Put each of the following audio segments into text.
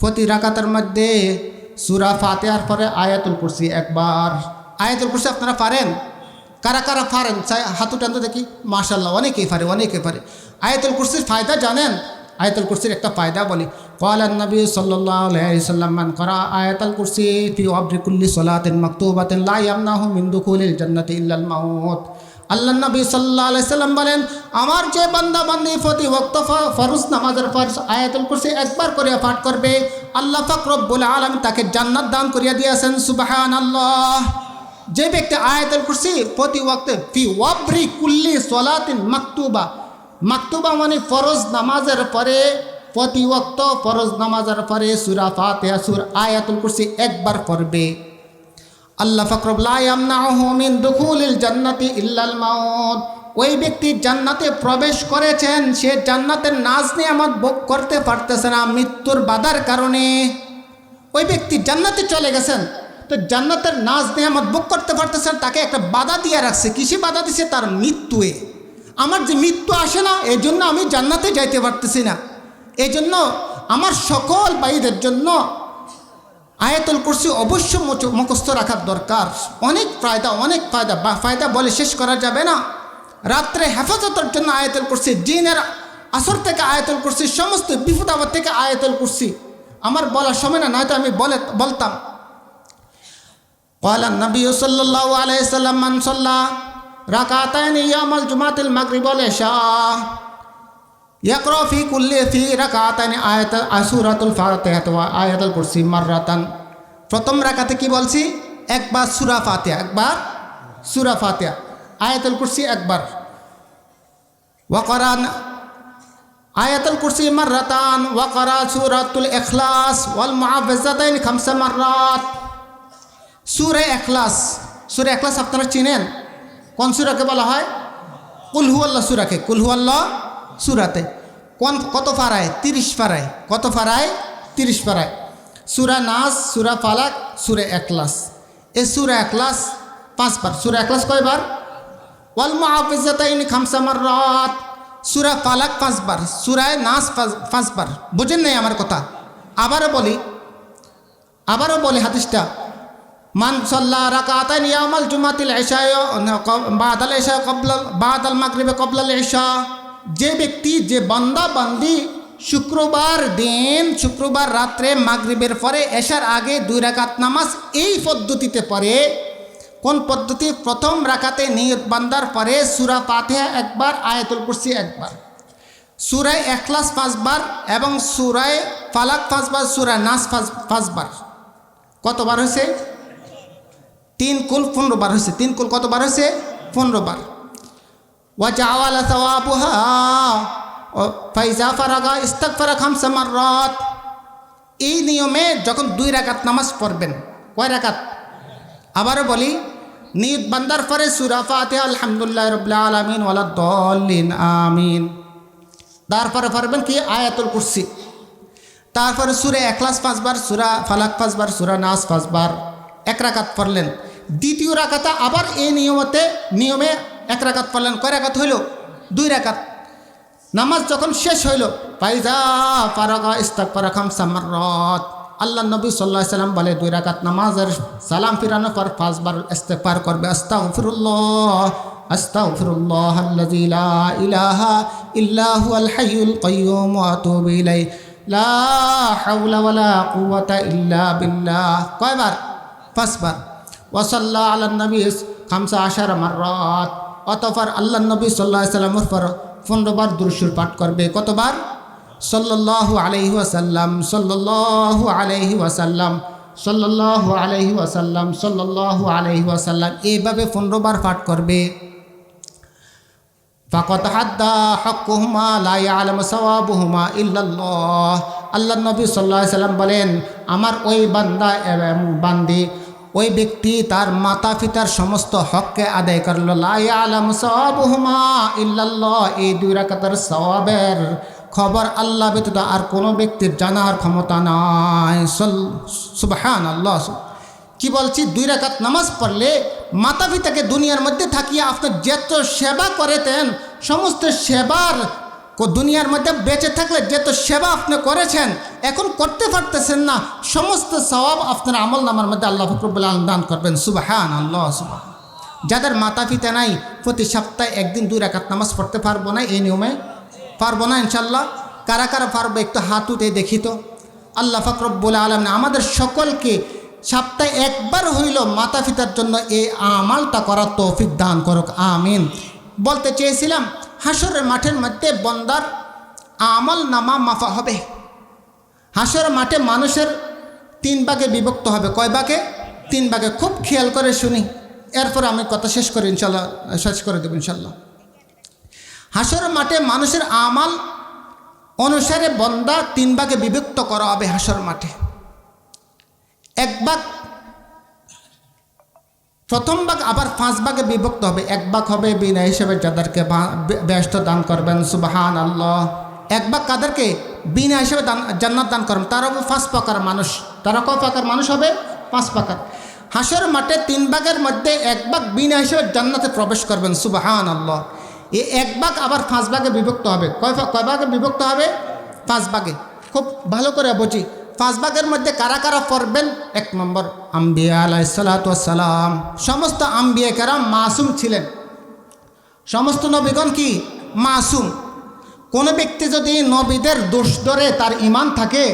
প্রতি রাকাতের মধ্যে সুরা ফাতেহার পরে আয়াতুল কুরসি একবার। আয়াতুল কুরসি আপনারা পারেন? কারা কারা পারেন? চাই, হাতু টানতে দেখি। মাশাল্লাহ অনেকেই পারে অনেকে পারে। আয়াতুল কুরসির ফায়দা জানেন? আয়াতুল কুরসির একটা ফায়দা বলি। কলান নবী সাল্লাম করা আয়াতুল কুরসি ফি অব্রিকুল্লি সোলাতেন মকতুবাতেন লা ইয়ামনাহু মিন দুখুলিল জান্নাতি ইল্লাল মাউত। আল্লাহ নবী সাল্লাহ সাল্লাম বলেন, আমার যে বান্দা বান্দি ফতি ওক্তফা ফরুস নামাজের ফরজ আয়াতুল কুরসি একবার করিয়া পাঠ করবে, আল্লাহ ফকরব্বুল আলম তাকে জান্নাত দান করিয়া দিয়েছেন সুবাহান আল্লাহ যে ব্যক্তি আয়াতুল কুরসি প্রতি ওক্তে ফি ওয়াবরি কুল্লি সলাতিন মাকতুবা মাকতুবা মানে ফরজ নামাজের পরে, প্রতি ওক্ত ফরজ নামাজের পরে সুরা ফাতে সুর আয়াতুল কুরসি একবার পড়বে আল্লাহ ফকরবলামিন দুখুলিল জান্নাতি ইল্লাল মাউত। ওই ব্যক্তি জান্নাতে প্রবেশ করেছেন, সে জান্নাতের নাজ নিয়ামত ভোগ করতে পারতেছে না মৃত্যুর বাধার কারণে। ওই ব্যক্তি জান্নাতে চলে গেছেন, তো জান্নাতের নাজ নিয়ামত ভোগ করতে পারতেছেন তাকে একটা বাধা দিয়ে রাখছে। কিসে বাধা দিছে? তার মৃত্যুয়ে। আমার যে মৃত্যু আসে না, এই জন্য আমি জান্নাতে যাইতে পারতেছি না। এই জন্য আমার সকল ভাইদের জন্য আয়াতুল কুরসি অবশ্য মুচ- মুখস্থ রাখার দরকার অনেক ফায়দা অনেক ফায়দা বা ফায়দা বলে শেষ করা যাবে না রাত্রে হেফাজতের জন্য আয়াতুল কুরসি দিনের আসর থেকে আয়াতুল কুরসি সমস্ত বিপদ আপদ থেকে আয়াতুল কুরসি আমার বলার সময় না নয়তো আমি বলে বলতাম قال النبي صلى الله عليه وسلم من صلى ركعتين يوم الجمعة المغرب والعشاء ইয়াকরা ফি কুল্লি ফি রাকাতান আয়াত আসুরাতুল ফাতিহা ওয়া আয়াতুল কুরসি মাররাতান প্রথম রাকাতে কি বলছি? একবার সূরা ফাতিহা, একবার সূরা ফাতিহা। আয়াতুল কুরসি একবার। ওয়া করান আয়াতুল কুরসি মাররাতান, ওয়া করা সূরাতুল ইখলাস ওয়াল মুআফিজাতাইন খামসা মাররাত। সূরা ইখলাস সূরা ইখলাস আপনারা চিনেন? কোন সূরাকে বলা হয়? কুল হুয়াল্লাহ সূরাকে, কুল হুয়াল্লাহ সূরাতে। কোন, কত ফারায়? তিরিশ ফারায়। কত ফারায়? তিরিশ ফারায়। সূরা নাস, সূরা ফালাক, সূরা একলাস এ সূরা একলাস পাঁচবার। সূরা ইখলাস কয়বার? ওয়াল মুআফিজাতাইন খামসা মাররাত। সূরা ফালাক পাঁচবার। সূরায় নাস পাঁচ- পাঁচবার। বুঝেন নাই আমার কথা? আবারও বলি। আবারও বলি হাদিসটা। মান সাল্লা রাকাতাইন ইয়ামাল জুমাতিল ইশা বাদাল ইশা কবলা বাদাল মাগরিবে কবলাল ইশা যে ব্যক্তি, যে বান্দা বান্দি শুক্রবার দিন, শুক্রবার রাত্রে মাগরিবের পরে এশার আগে দুই রাকাত নামাজ এই পদ্ধতিতে পড়ে। কোন পদ্ধতি? প্রথম রাকাতে নিয়ত বান্দার পরে সুরা পাথেহা একবার, আয়াতুল কুরসি একবার। সুরায় এখলাস পাঁচবার এবং সুরায় ফালাক পাঁচবার, সুরায় নাস পাঁচ পাঁচবার। কতবার হয়েছে? তিন কুল পনেরো বার হয়েছে। তিন কুল কতবার হয়েছে? পনেরো বার। সওয়াবুহা ও ফাইজা ফারাগা ইস্তাগফারা খামসা মাররাত এই নিয়মে যখন দুই রাকাত নামাজ পড়বেন, কয় রাকাত? আবারও বলি, নিয়ত বান্দার পরে সুরা ফাতিহা, আলহামদুলিল্লাহ রবিল্লা আলমিন, ওয়ালা দলিন আমিন। তারপরে পড়বেন কি? আয়াতুল কুরসি। তারপরে সুরে একলাস পাঁচবার, সুরা ফালাক পাঁচবার, সুরা নাস পাঁচবার, এক রাকাত পড়লেন। দ্বিতীয় রাকাতা আবার এই নিয়মতে, নিয়মে এক রাকাত পড়লেন, কয় রাকাত হইল? দুই রাকাত। নামাজ যখন শেষ হইল পাইজা ফারাগা ইস্তাক পারাখাম সামারত আল্লাহ নবী সাল্লাহ সাল্লাম বলে, দুই রাকাত নামাজের সালাম ফিরানোর পর পাঁচবার ইস্তেকবার করবে। আস্তাগফিরুল্লাহ আস্তাগফিরুল্লাহ আল্লাযী লা ইলাহা ইল্লা হুয়াল হাইয়ুল কাইয়্যুম ওয়া আতুবু ইলাইহি। লা হাওলা ওয়ালা কুওয়াতা ইল্লা বিল্লাহ। কয়বার? পাঁচবার। ওয়াসাল্লাহ আল্লাহ নবী খামসা আশার মাররাত। অতপর আল্লাহ নবী সাল্লাহ সাল্লামের পর পনেরোবার দুরুসুর পাঠ করবে। কতবার? সাল্লাল্লাহু আলাইহি ওয়াসাল্লাম, সাল্লাল্লাহু আলাইহি ওয়াসাল্লাম, সাল্লাল্লাহু আলাইহি ওয়াসাল্লাম, সাল্লাল্লাহু আলাইহি ওয়াসাল্লাম, এইভাবে পনেরোবার পাঠ করবে। ফাকত হাদ্দা হকুহুমা লাই আলম সওয়াবুহুমা ইল্লাল্লাহ। আল্লাহ নবী সাল্লাহ সাল্লাম বলেন, আমার ওই বান্দা বান্দি ওই ব্যক্তি তার মাতা পিতার সমস্ত হককে আদায় করল। আলম সওয়াবুহুমা ইল্লাল্লাহ। এই দুই রাকাতের সওয়াবের খবর আল্লাহ ব্যতীত আর কোনো ব্যক্তির জানার ক্ষমতা নাই। সুবহান আল্লাহ কি বলছি? দুই রাকাত নামাজ পড়লে মাতা পিতাকে দুনিয়ার মধ্যে থাকিয়ে আপনার যত সেবা করেতেন, সমস্ত সেবার দুনিয়ার মধ্যে বেঁচে থাকলে যে তো সেবা আপনি করেছেন, এখন করতে পারতেছেন না, সমস্ত সওয়াব আপনার আমল নামার মধ্যে আল্লাহ ফকরবুল আলম দান করবেন। সুবাহান আল্লাহ সুবাহ যাদের মাতা পিতা নাই, প্রতি সপ্তাহে একদিন দুই রাকাত নামাজ পড়তে পারব না এই নিয়মে? পারব না ইনশাল্লাহ কারা কারা পারব একটু হাত উঠে দেখি তো। আল্লাহ ফকরবুল আলম আমাদের সকলকে সপ্তাহে একবার হইল মাতা পিতার জন্য এই আমালটা করার তৌফিক দান করুক, আমিন। বলতে চেয়েছিলাম হাসরের মাঠের মধ্যে বন্দার আমল নামা মাফা হবে। হাসরের মাঠে মানুষের তিন ভাগে বিভক্ত হবে। কয় ভাগে? তিন ভাগে। খুব খেয়াল করে শুনি। এরপর আমি কথা শেষ করি, ইনশাল্লাহ, শেষ করে দেবো, ইনশাল্লাহ। হাসরের মাঠে মানুষের আমাল অনুসারে বন্দা তিন ভাগে বিভক্ত করা হবে হাসর মাঠে। এক ভাগ প্রথম ভাগ আবার পাঁচ ভাগে বিভক্ত হবে। এক ভাগ হবে বিনা হিসেবে যাদেরকে ব্যস্ত দান করবেন সুবাহান আল্লাহ এক ভাগ কাদেরকে বিনা হিসেবে দান, জান্নাত দান করবেন, তারা হবে পাঁচ প্রকার মানুষ। তারা ক প্রকার মানুষ হবে? পাঁচ প্রকার। হাসর মাঠে তিন ভাগের মধ্যে এক ভাগ বিনা হিসেবে জান্নাতে প্রবেশ করবেন সুবাহান আল্লাহ এ এক ভাগ আবার পাঁচ ভাগে বিভক্ত হবে। কয় কয় ভাগে বিভক্ত হবে? পাঁচ ভাগে। খুব ভালো করে বুঝি। ভাগের মধ্যে কারা কারা পড়বেন? এক নম্বর, আম্বিয়া আলাইসালাম সমস্ত আম্বিয়া কারাম মাসুম ছিলেন। সমস্ত নবীগণ কি? মাসুম। কোনো ব্যক্তি যদি নবীদের দোষ ধরে তার ইমান থাকে,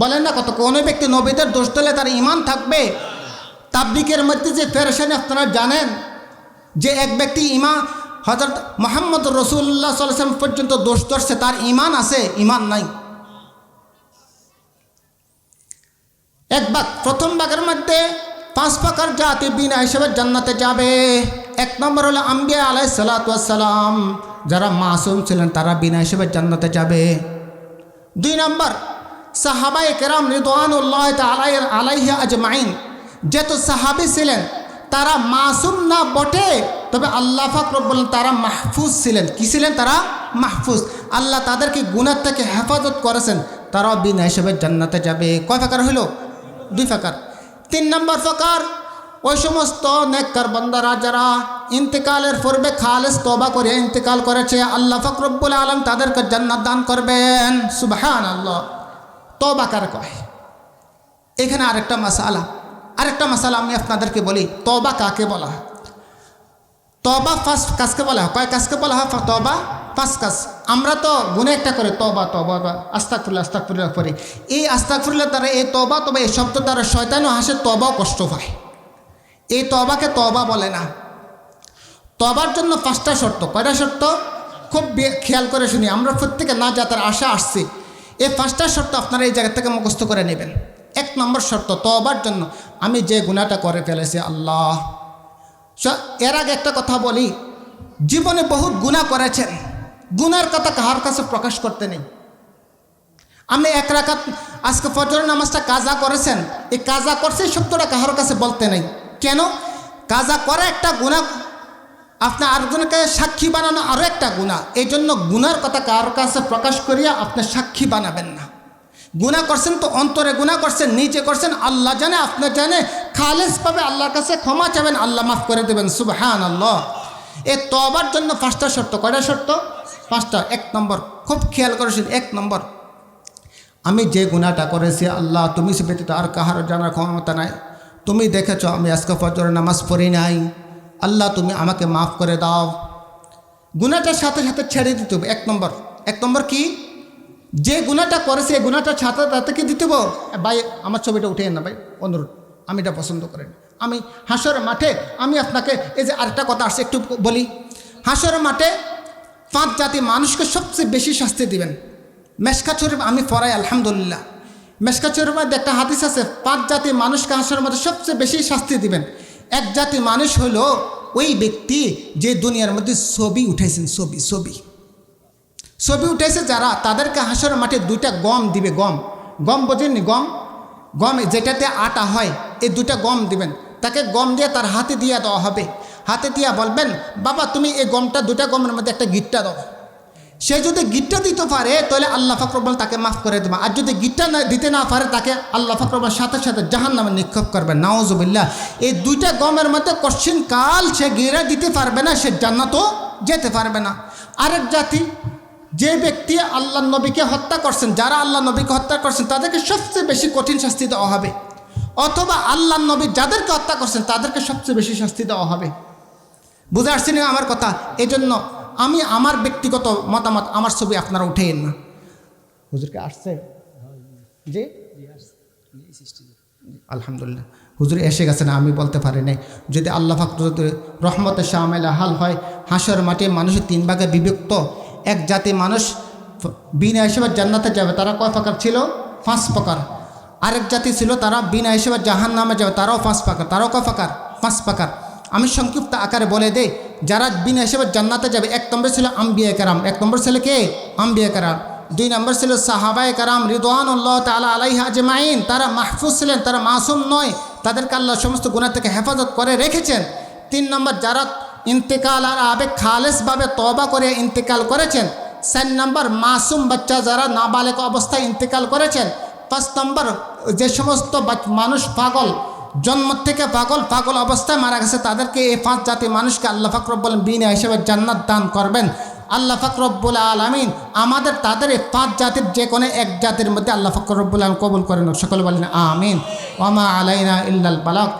বলেন না কত কোনো ব্যক্তি নবীদের দোষ ধরে তার ইমান থাকবে? তাবলিকের মধ্যে যে ফেরেশানি আপনারা জানেন, যে এক ব্যক্তি ইমা হজরত মোহাম্মদ রসুল্লাহ সাল্লাম পর্যন্ত দোষ ধরছে, তার ইমান আছে ইমান নাই। এক ভাগ প্রথম ভাগের মধ্যে পাঁচ প্রকার জাতি বিনা হিসেবে জান্নাতে যাবে। এক নম্বর হলো আম্বিয়া আলাই সালাতাম যারা মাসুম ছিলেন, তারা বিনা হিসেবে জান্নাতে যাবে। দুই নম্বর সাহাবাই কেরাম রিদওয়ানুল্লাহ আলাই আলাইহা আজমাইন। যেহেতু সাহাবি ছিলেন, তারা মাসুম না বটে, তবে আল্লাহ ফাকর বললেন তারা মাহফুজ ছিলেন। কি ছিলেন তারা? মাহফুজ। আল্লাহ তাদেরকে গুণার থেকে হেফাজত করেছেন, তারাও বিনা হিসেবে জান্নাতে যাবে। কয় প্রকার হইল? দুই ফাকার। তিন নম্বর ফাকার, ওই সমস্ত নেককার বন্দারা যারা ইন্তেকালের পূর্বে খালেস তবা করে ইন্তেকাল করেছে, আল্লাহ ফকরব্বুল আলম তাদেরকে জান্নাত দান করবেন। সুবাহান আল্লাহ তবা কার কয়? এখানে আরেকটা মশালা আরেকটা মশালা আমি আপনাদেরকে বলি তবা কাকে বলা হয়? তবা ফার্স্ট কাজকে বলা হয়? কয় কাজকে বলা হয়? তবা ফার্স্ট কাজ। আমরা তো গুনে একটা করে তবা তবা বা আস্তাকফুল্লাহ আস্তাকফুল্লাহ করি। এই আস্তাকফুল্লাহ দ্বারা, এই তবা তবে এই শব্দ দ্বারা শয়তানও হাসে তবাও কষ্ট পায়। এই তবাকে তবা বলে না। তবার জন্য পাঁচটা শর্ত। কয়টা শর্ত? খুব খেয়াল করে শুনি। আমরা প্রত্যেকে না যাতার আশা আসছি। এই পাঁচটা শর্ত আপনারা এই জায়গা থেকে মুখস্থ করে নেবেন। এক নম্বর শর্ত তবার জন্য, আমি যে গুণাটা করে ফেলেছি, আল্লাহ। এর আগে একটা কথা বলি। জীবনে বহুত গুণা করেছেন। গুনার কথা কাহার কাছে প্রকাশ করতে নেই। আপনি এক রাকাত আজকে ফজর নামাজটা কাজা করেছেন, এই কাজা করছে শব্দটা কাহার কাছে বলতে নেই। কেন? কাজা করে একটা গুণা আপনার আরেকজনকে সাক্ষী বানানো আরও একটা গুণা এই জন্য গুনার কথা কারোর কাছে প্রকাশ করিয়া আপনি সাক্ষী বানাবেন না। গুণা করছেন তো অন্তরে গুণা করছেন নিচে করছেন, আল্লাহ জানে আপনার জানে খালেজ পাবে, আল্লাহর কাছে ক্ষমা চাবেন, আল্লাহ মাফ করে দেবেন সুবহান আল্লাহ এ তবার জন্য পাঁচটা শর্ত, কয়টা শর্ত? পাঁচটা, এক নম্বর, খুব খেয়াল করেছেন, এক নম্বর, আমি যে গুণাটা করেছি, আল্লাহ, তুমি সে ব্যতীত আর কাহার জানার ক্ষমতা নাই। তুমি দেখেছ, আমি আজকে ফজর নামাজ পড়ি নাই। আল্লাহ, তুমি আমাকে মাফ করে দাও। গুণাটার সাথে সাথে ছেড়ে দিতে হবে, এক নম্বর। এক নম্বর কি? যে গুণাটা করেছে, এই গুণাটার সাথে তাতে কি দিতে? ভাই, আমার ছবিটা উঠে না ভাই, অনুরোধ, আমি এটা পছন্দ করেন আমি হাসর মাঠে, আমি আপনাকে, এই যে আরেকটা কথা আসছে, একটু বলি। হাসর মাঠে পাঁচ জাতি মানুষকে সবচেয়ে বেশি শাস্তি দিবেন। মেশকা শরীফ আমি পড়াই, আলহামদুলিল্লাহ। মেশকা শরীফ মধ্যে একটা হাদিস আছে, পাঁচ জাতি মানুষকে হাসর মধ্যে সবচেয়ে বেশি শাস্তি দিবেন। এক জাতি মানুষ হলো ওই ব্যক্তি যে দুনিয়ার মধ্যে ছবি উঠেছেন ছবি ছবি। ছবি উঠেছে যারা, তাদেরকে হাসর মাঠে দুইটা গম দিবে, গম। গম বোঝেননি গম? গম যেটাতে আটা হয়, এই দুটা গম দিবেন। তাকে গম দিয়ে তার হাতে দিয়ে দেওয়া হবে। হাতে দিয়া বলবেন, বাবা, তুমি এই গমটা দুটা গমের মধ্যে একটা গিটটা দাও। সে যদি গিটটা দিতে পারে, তাহলে আল্লাহ ফাকরবল তাকে মাফ করে দেবে। আর যদি গিটটা দিতে না পারে, তাকে আল্লাহ ফাকরবল সাথে সাথে জাহান নামে নিক্ষেপ করবে। নাওজবিল্লা এই দুইটা গমের মধ্যে কশ্চিন কাল সে গিরা দিতে পারবে না, সে জান্নাতও যেতে পারবে না। আরেক জাতি, যে ব্যক্তি আল্লাহ নবীকে হত্যা করছেন, যারা আল্লাহ নবীকে হত্যা করছেন, তাদেরকে সবচেয়ে বেশি কঠিন শাস্তি দেওয়া হবে। অথবা আল্লাহ নবী যাদেরকে হত্যা করছেন, তাদেরকে সবচেয়ে বেশি শাস্তি দেওয়া হবে। বুঝে আসছি না আমার কথা। এই জন্য আমি আমার ব্যক্তিগত মতামত আমার ছবি আপনারা উঠেন না। হুজুরকে আসছে? জি? আলহামদুলিল্লাহ। হুজুর এসে গেছেন আমি বলতে পারি নাই। যদি আল্লাহ ফাকর যদি রহমতের শামেলা হাল হয়, হাঁসের মাঠে মানুষের তিন ভাগে বিভক্ত। এক জাতি মানুষ বিনা হিসেবে জান্নাতে যাবে, তারা কয় প্রকার ছিল? পাঁচ প্রকার। আরেক জাতি ছিল, তারা বিনা হিসেবে জাহান নামে যাবে, তারাও পাঁচ প্রকার। তারাও কয় প্রকার? পাঁচ প্রকার। আমি সংক্ষিপ্ত আকারে বলে দেই, যারা বিনা হিসেবে জান্নাতে যাবে, এক নম্বর ছিল আম্বিয়া কারাম, এক নম্বর ছিল কে? আম্বিয়া কারাম। দুই নম্বর ছিল সাহাবায় কারাম, রিদওয়ানুল্লাহ তালা আলাইহা আজমাইন। তারা মাহফুজ ছিলেন, তারা মাসুম নয়। তাদেরকে আল্লাহ সমস্ত গুণা থেকে হেফাজত করে রেখেছেন। তিন নম্বর, যারা ইন্তেকাল আর আবেগ খালেসভাবে তবা করে ইন্তেকাল করেছেন। চার নম্বর, মাসুম বাচ্চা যারা নাবালেক অবস্থায় ইন্তেকাল করেছেন। পাঁচ নম্বর, যে সমস্ত মানুষ পাগল জন্ম থেকে পাগল পাগল অবস্থায় মারা গেছে। তাদেরকে এই পাঁচ জাতি মানুষকে আল্লাহ ফাকরব্বুল বিনা হিসেবে জান্নাত দান করবেন। আল্লাহ ফাকরব্বুল আলমিন আমাদের, তাদের এই পাঁচ জাতির যে কোনো এক জাতির মধ্যে আল্লাহ ফাকরব্বুল আলম কবুল করেন সকল বলেন আমিন। ওমা আলাইনা ইল্লাল বালাক